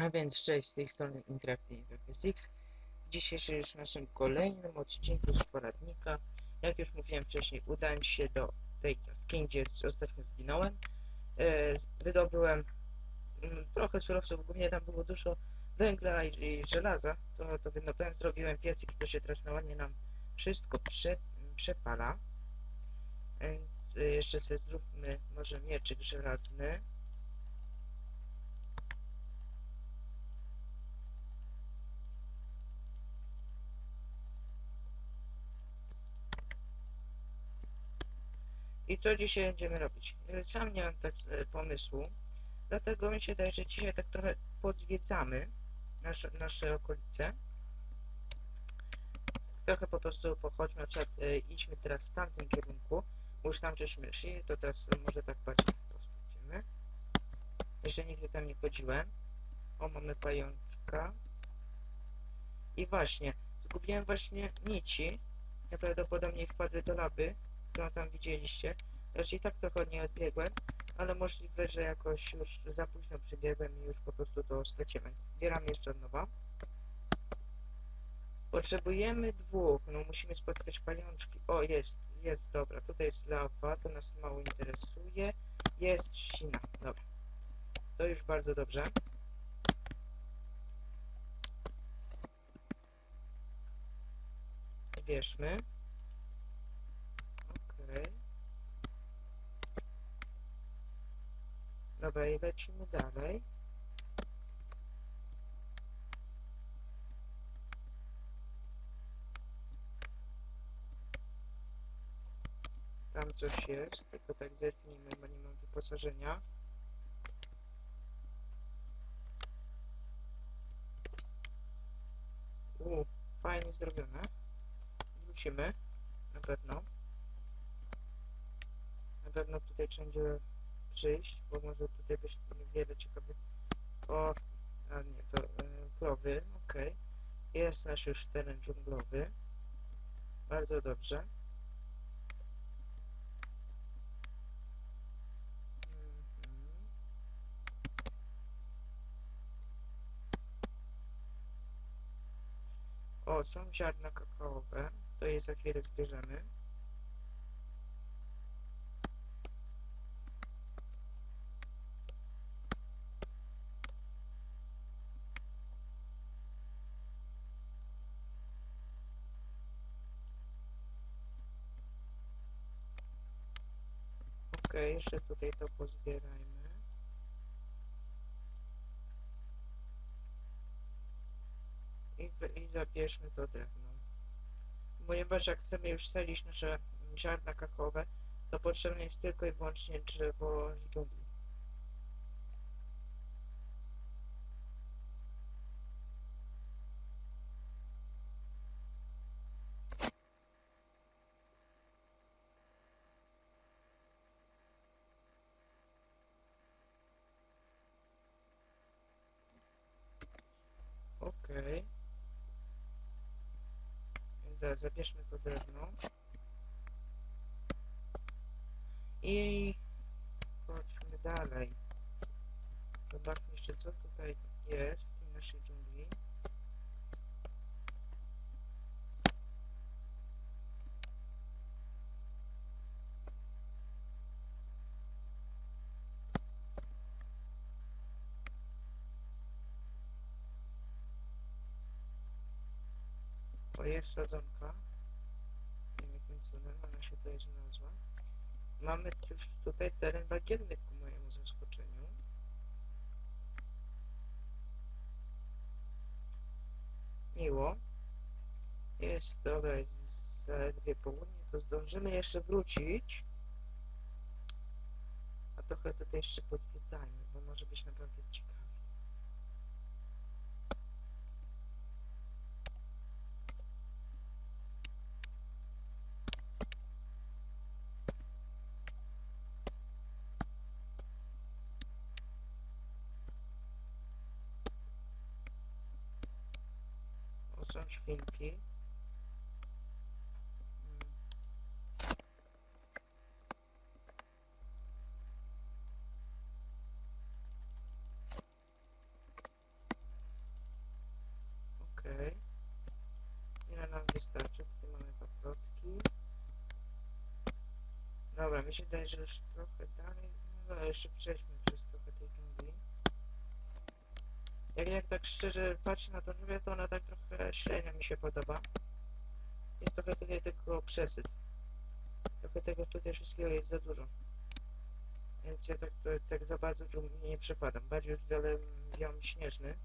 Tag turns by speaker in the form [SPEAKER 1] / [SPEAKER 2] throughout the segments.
[SPEAKER 1] A więc cześć, z tej strony Interactive FSX. W dzisiejszym już naszym kolejnym odcinku z poradnika. Jak już mówiłem wcześniej, udałem się do tej jaskini, gdzie ostatnio zginąłem. E, wydobyłem mm, trochę surowców, głównie tam było dużo węgla i, i żelaza. To, to wydobyłem, zrobiłem piecyk, to się teraz na ładnie nam wszystko prze, przepala. Więc e, jeszcze sobie zróbmy może mieczyk żelazny. I co dzisiaj będziemy robić? E, Sam nie mam tak e, pomysłu, dlatego mi się wydaje, że dzisiaj tak trochę podzwiedzamy nasze, nasze okolice. Trochę po prostu pochodźmy, przykład e, idźmy teraz w tamtym kierunku, już tam żeśmy szli, to teraz może tak patrzeć, to sprawdzimy. Jeszcze nigdy tam nie chodziłem. O, mamy pajączka. I właśnie, zgubiłem właśnie nici. Najprawdopodobniej wpadły do laby, którą tam widzieliście. Lecz i tak trochę nie odbiegłem, ale możliwe, że jakoś już za późno przybiegłem i już po prostu to straciłem. Więc Zbieram jeszcze od nowa. Potrzebujemy dwóch, no musimy spotkać pajączki. O, jest, jest, dobra, tutaj jest lawa, to nas mało interesuje. Jest ścina, dobra. To już bardzo dobrze. Bierzmy. Okej. Dobra, i lecimy dalej. Tam coś jest, tylko tak zerknijmy, bo nie mam wyposażenia. U, fajnie zrobione. Wrócimy, na pewno. Na pewno tutaj wszędzie przyjść, bo może tutaj być wiele ciekawych... O, a nie, to y, krowy, okej. Jest nasz już teren dżunglowy. Bardzo dobrze. Mhm. O, są ziarna kakaowe. To je za chwilę zbierzemy. Okej, jeszcze tutaj to pozbierajmy. I, I zabierzmy to drewno. Ponieważ jak chcemy już sadzić nasze ziarna kakaowe, to potrzebne jest tylko i wyłącznie drzewo z dżungli. Zaraz zabierzmy to drewno. I chodźmy dalej. Zobaczmy jeszcze co tutaj jest w tej naszej dżungli. Jest sadzonka. Nie wiem jakim cudem ona się tutaj znalazła. Mamy już tutaj teren bagienny ku mojemu zaskoczeniu. Miło. Jest, dobra, za dwie południe to zdążymy jeszcze wrócić. A trochę tutaj jeszcze pozwiedzajmy, bo może być naprawdę ciekawe. dźwięki. Okay. Ile nam wystarczy? Mamy. Dobra, mi się daje, że już trochę dalej. No dobra, jeszcze przejdźmy Jak, jak tak szczerze patrzę na tą dżunglę, to ona tak trochę średnio mi się podoba. Jest trochę tutaj tylko przesyt. Trochę tego tutaj wszystkiego jest za dużo. Więc ja tak, to, tak za bardzo dżungli nie przepadam. Bardziej już wolę biom śnieżny.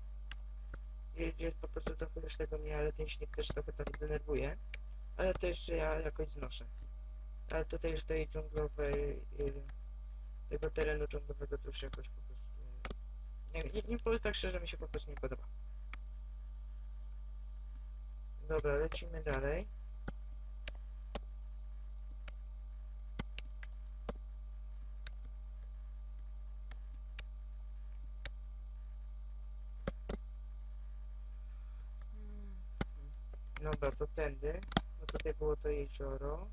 [SPEAKER 1] Gdzie gdzie po prostu trochę już tego mnie, ale ten śnieg też trochę tak denerwuje. Ale to jeszcze ja jakoś znoszę. Ale tutaj już tej dżunglowej, y, tego terenu dżunglowego to już jakoś po. Nie, powiem tak szczerze, mi się po prostu nie podoba. Dobra, lecimy dalej. Dobra, to tędy. No tutaj było to jezioro.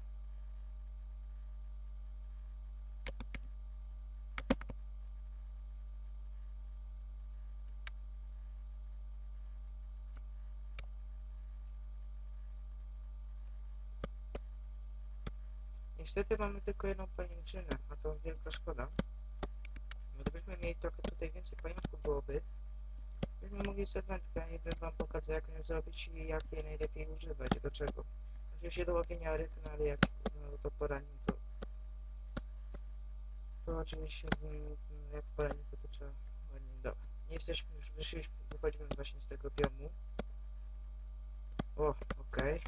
[SPEAKER 1] Niestety mamy tylko jedną pajęczynę, a to wielka szkoda. Gdybyśmy mieli trochę tutaj więcej pająków byłoby, byśmy mogli wędkę i bym wam pokazał jak ją zrobić i jak jej najlepiej używać, do czego. Oczywiście do łowienia ryb, no ale jak no, to poranin, to to oczywiście mm, jak poranin, to, to trzeba ładnie, dobra. Nie jesteśmy już, wyszliśmy, wychodzimy właśnie z tego biomu. O, okej.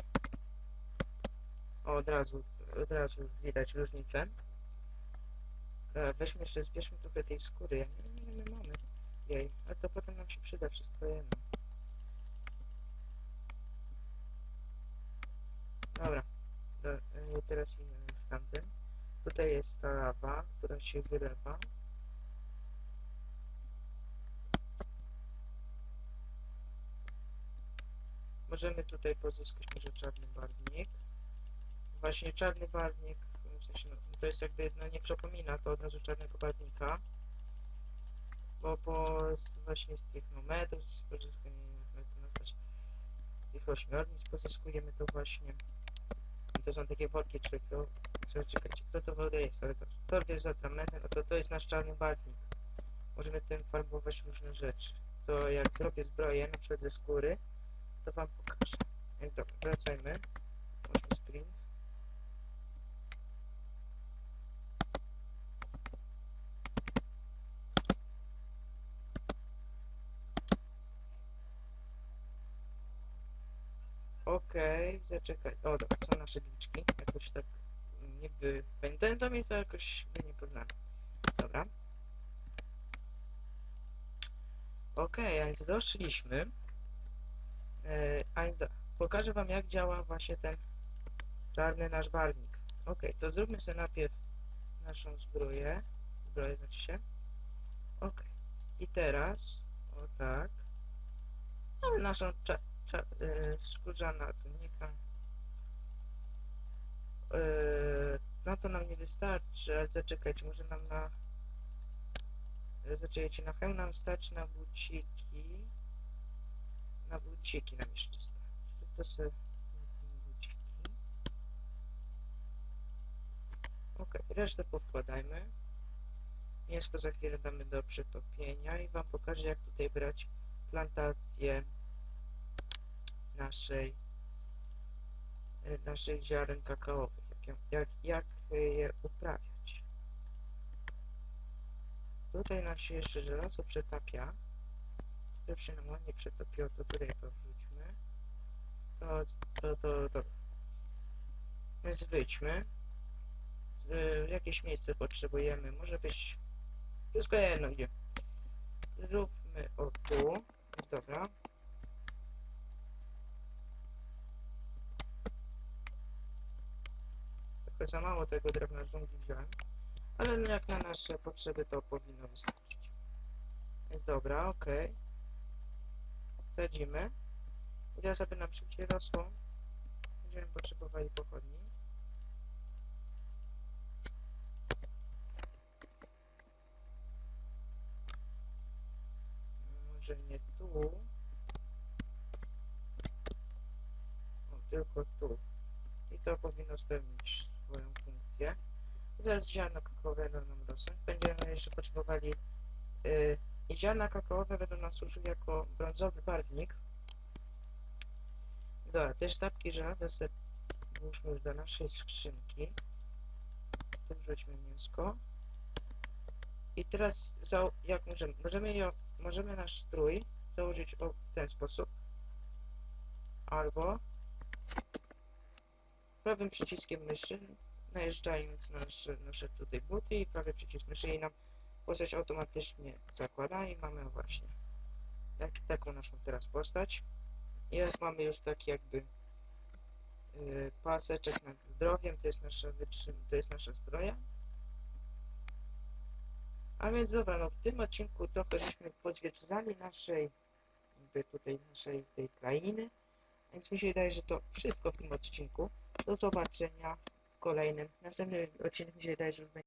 [SPEAKER 1] O, od razu, od razu widać różnicę. Dobra, weźmy jeszcze, zbierzmy trochę tej skóry. Ja nie wiem, ile my mamy jej, ale to potem nam się przyda wszystko jedno. Dobra, do, e, teraz idziemy w tamtym. Tutaj jest ta lawa, która się wylewa. Możemy tutaj pozyskać może czarny barwnik. Właśnie czarny barwnik, w sensie, no, to jest jakby, no nie przypomina to od razu czarnego barwnika. Bo po właśnie z tych no, metrów pozyskujemy, jak to nazwać, z tych ośmiornic pozyskujemy to właśnie. I to są takie worki trzykio. Czekajcie, co to w ogóle jest? Ale to torbiel z atramentem, no to to jest nasz czarny barwnik. Możemy tym farbować różne rzeczy. To jak zrobię zbroję, na przykład ze skóry, to wam pokażę. Więc dobra, wracajmy. Możemy sprint. Okej, zaczekaj. O, dobra, są nasze liczki. Jakoś tak niby pamiętałem to miejsce, ale jakoś by nie poznałem. Dobra. Okej, a więc doszliśmy. E, a więc do, pokażę wam jak działa właśnie ten czarny nasz barwnik. Okej, to zróbmy sobie najpierw naszą zbroję. Zbroję znaczy się. Okej. I teraz, o tak. Mamy naszą cza, cza, e, skórzana tunika. No to nam nie wystarczy, ale zaczekajcie, może nam na... Zaczekajcie, na hełm nam starczy na buciki. Na buciki nam jeszcze starczy. To sobie. Ok, resztę powkładajmy. Mięsko za chwilę damy do przetopienia i Wam pokażę jak tutaj brać plantację naszej e, naszych ziaren kakaowych, jak, jak, jak e, je uprawiać. Tutaj nam się jeszcze żelazo przetapia. To się nam ładnie przetopiło, to tutaj to wrzućmy. To, to, to, to. Więc wyjdźmy. Z, jakieś miejsce potrzebujemy, może być wszystko jedno gdzie. Zróbmy o tu. Dobra. Trochę za mało tego drewna z dżungli wziąłem. Ale no jak na nasze potrzeby to powinno wystarczyć. Dobra, ok. Sadzimy. I teraz aby nam szybciej rosło, będziemy potrzebowali pochodni. Może nie tu. O, tylko tu. I to powinno spełnić. Zaraz ziarno kakaowe będą rosnąć. Będziemy jeszcze potrzebowali yy, i ziarna kakaowe będą nam służyły jako brązowy barwnik. Dobra, te sztabki żelaza sobie włóżmy już do naszej skrzynki. Tu wrzućmy mięsko. I teraz za, jak możemy? Możemy, ją, możemy nasz strój założyć o w ten sposób. Albo prawym przyciskiem myszy najeżdżając na nasze, nasze tutaj buty i prawy przycisk myszy i nam postać automatycznie zakłada i mamy właśnie tak, taką naszą teraz postać. Jest, mamy już taki jakby yy, paseczek nad zdrowiem, to jest nasza wytrzym, to jest nasza zbroja. A więc dobra, no w tym odcinku trochę żeśmy pozwiedzali naszej, jakby tutaj naszej tej krainy. Więc mi się wydaje, że to wszystko w tym odcinku. Do zobaczenia kolejnym. Następny odcinek mi się wydaje, że już będzie